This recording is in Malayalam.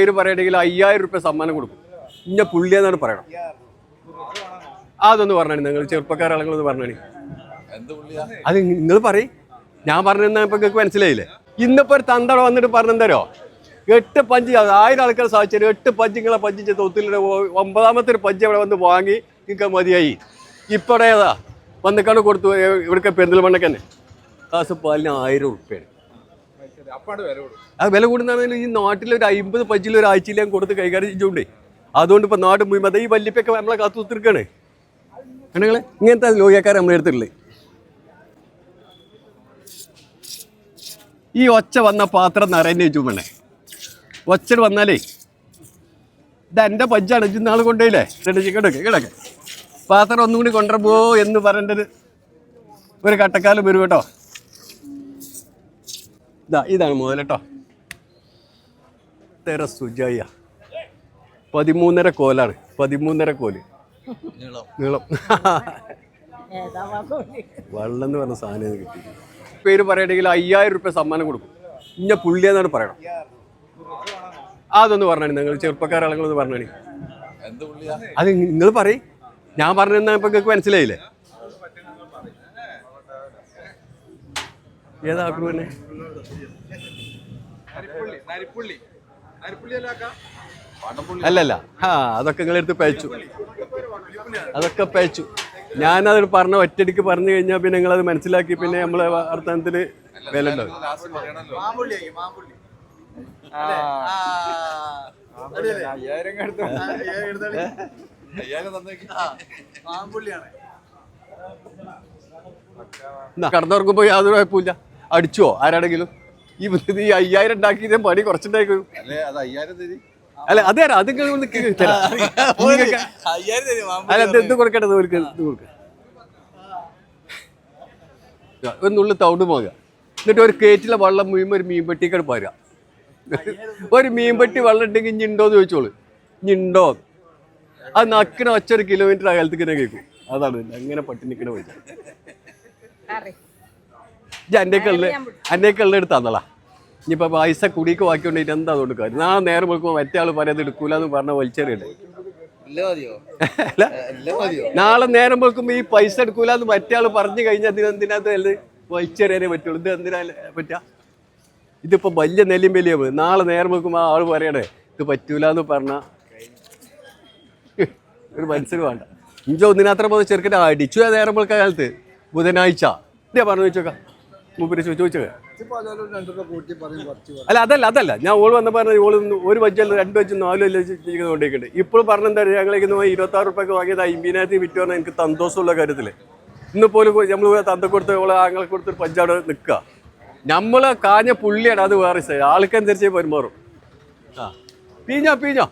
പേര് പറയണമെങ്കിൽ അയ്യായിരം റുപ്യ സമ്മാനം കൊടുക്കും. ഇന്ന പുള്ളി എന്നാണ് പറയണം. അതൊന്ന് പറഞ്ഞു നിങ്ങൾ ചെറുപ്പക്കാരാളങ്ങളൊന്ന് പറഞ്ഞു. അത് നിങ്ങൾ പറയും. ഞാൻ പറഞ്ഞെന്നാ ഇപ്പൊ നിങ്ങൾക്ക് മനസ്സിലായില്ലേ? ഇന്നിപ്പോ ഒരു തന്തട വന്നിട്ട് പറഞ്ഞെന്തരോ എട്ട് പഞ്ച് ആയിരം ആൾക്കാർ സാധിച്ചു എട്ട് പഞ്ച് നിങ്ങളെ പഞ്ചിച്ച് തൊത്തിലെ ഒമ്പതാമത്തെ ഒരു പഞ്ച് അവിടെ വന്ന് വാങ്ങി നിങ്ങൾക്ക് മതിയായി. ഇപ്പോഴേതാ വന്നിക്കാണ് കൊടുത്തു ഇവിടുത്തെ പെരിന്തൽമണ്ണക്ക് തന്നെ. കാസ് പാലിന് ആയിരം ഉറുപ്പ്യാണ് ആ വില കൂടുന്നതാണെങ്കിൽ ഈ നാട്ടിൽ ഒരു അമ്പത് പഞ്ചിൽ ഒരു ആഴ്ചയിലേ കൊടുത്ത് കൈകാര്യം ചെയ്തുകൊണ്ടേ. അതുകൊണ്ട് ഇപ്പൊ നാട് മുഴുവൻ ഈ വല്യപ്പൊക്കെ നമ്മളെ കാത്തു കുത്തിരിക്കാണ് കണങ്ങളെ ഇങ്ങനത്തെ ലോകക്കാരെ നമ്മളെ എടുത്തിട്ടുള്ളത് ഈ ഒച്ച വന്ന പാത്രം നിറയെ ചുമണേ ഒച്ചട് വന്നാലേ ഇത് എന്റെ പജ്ജാണ് ഇജ്ജ് നാൾ കൊണ്ടുപോയില്ലേ? കിടക്കെ കിടക്കെ പാത്രം ഒന്നും കൂടി കൊണ്ടുവരപ്പോ എന്ന് പറയേണ്ടത് ഒരു കട്ടക്കാലം വരും കേട്ടോ. ഇതാ ഇതാണ് മുതൽ കേട്ടോ തെര സുജായ പതിമൂന്നര കോലാണ് പതിമൂന്നര കോൽ. നീളം. വെള്ളം എന്ന് പറഞ്ഞ സാധനം കിട്ടി പേര് പറയണമെങ്കിൽ അയ്യായിരം രൂപ സമ്മാനം കൊടുക്കും. ഇന്ന പുള്ളിയെന്നാണ് പറയണം. അതൊന്ന് പറഞ്ഞാണ് നിങ്ങൾ ചെറുപ്പക്കാരാളങ്ങളൊന്ന് പറഞ്ഞാണ് പുള്ളിയാ? അത് നിങ്ങൾ പറയും. ഞാൻ പറഞ്ഞെന്നാ ഇപ്പൊ നിങ്ങൾക്ക് മനസ്സിലായില്ലേ? തന്നെ പടംപുള്ളി അല്ലല്ല ആ അതൊക്കെ നിങ്ങളെടുത്ത് പയച്ചു അതൊക്കെ പയച്ചു ഞാനത് പറഞ്ഞ ഒറ്റടിക്ക് പറഞ്ഞു കഴിഞ്ഞാൽ പിന്നെ നിങ്ങളത് മനസ്സിലാക്കി പിന്നെ നമ്മളെ വർത്തമാനത്തിന് വില ഉണ്ടാവും കടന്നുറങ്ങുമ്പോൾ യാതൊരു കുഴപ്പമില്ല അടിച്ചോ? ആരാണെങ്കിലും? ഈ ഈ അയ്യായിരം ഉണ്ടാക്കി പണി കുറച്ചുണ്ടായിക്കും? അല്ലേ അത് അയ്യായിരം തരി. അല്ല അതെ അത് അല്ല അത് എന്ത് കൊടുക്കട്ടെ ഇത് ഇത് കൊടുക്ക ഒന്നുള്ളിൽ തൗണ്ട് പോകുക എന്നിട്ട് ഒരു കേറ്റിലെ വെള്ളം മുഴുവൻ ഒരു മീൻപെട്ടിക്കാണ് പോരുക. ഒരു മീൻപെട്ടി വെള്ളം ഉണ്ടെങ്കിൽ ഇനി ഉണ്ടോന്ന് ചോദിച്ചോളൂ. ഇനി ഉണ്ടോ അത് നക്കിന ഒച്ച ഒരു കിലോമീറ്റർ അകലത്തേക്ക് കേൾക്കും. അതാണ് അങ്ങനെ പട്ടിണിക്കണ പോയി എന്റെ കള്ള് എടുത്ത് തന്നളാ ഇനിയിപ്പോൾ പൈസ കുടിക്ക് ബാക്കി കൊണ്ടിട്ട് എന്താ കൊടുക്കുക കാര്യം? നാളെ നേരം വെക്കുമ്പോൾ മറ്റേ ആൾ പറയാതെ എടുക്കൂല എന്ന് പറഞ്ഞ വലിച്ചെറിയുണ്ട് നാളെ നേരം വെക്കുമ്പോൾ ഈ പൈസ എടുക്കൂല എന്ന് മറ്റേ ആൾ പറഞ്ഞു കഴിഞ്ഞാൽ ഇതിന് എന്തിനകത്ത് അല്ല വലിച്ചെറിയാനേ പറ്റുള്ളൂ? ഇത് എന്തിനാ പറ്റുക ഇതിപ്പോ വലിയ നെല്ലും വലിയ നാളെ നേരം വെക്കുമ്പോ ആ ആൾ പറയണേ ഇത് പറ്റൂല എന്ന് പറഞ്ഞ ഒരു മനസ്സിന് വേണ്ട. ഇഞ്ചോ ഒന്നിനത്ര പോകുന്ന ചെറുക്കനെ അടിച്ചു. നേരം വെക്ക കാലത്ത് ബുധനാഴ്ച. ഇതേ പറഞ്ഞു ചോദിച്ചോക്കാം മൂപ്പര് ചോദിച്ചത്. അല്ല അതല്ല അതല്ല. ഞാൻ ഓൾ വന്ന പറഞ്ഞു ഓൾ ഒരു വജ്ജല്ല രണ്ട് വജ്ജും നാലും അല്ല ചെയ്യുന്നത് ഇപ്പോൾ പറഞ്ഞെന്താ ഞങ്ങളേക്ക് ഇരുപത്തി ആറ് റുപ്യൊക്കെ വാങ്ങിയത് അമ്പതിനായിരത്തി വിറ്റ് പറഞ്ഞാൽ എനിക്ക് സന്തോഷമുള്ള കാര്യത്തിൽ ഇന്ന് പോലും നമ്മൾ തന്ത കൊടുത്ത് ഓളെ ആങ്ങളെ കൊടുത്തൊരു പഞ്ചാട് നിൽക്കുക നമ്മൾ കാഞ്ഞ പുള്ളിയാണ് അത് വേറെ സൈഡ് ആൾക്കനുസരിച്ച് പെരുമാറും. ആ. പീഞ്ഞോ പീഞ്ഞോ.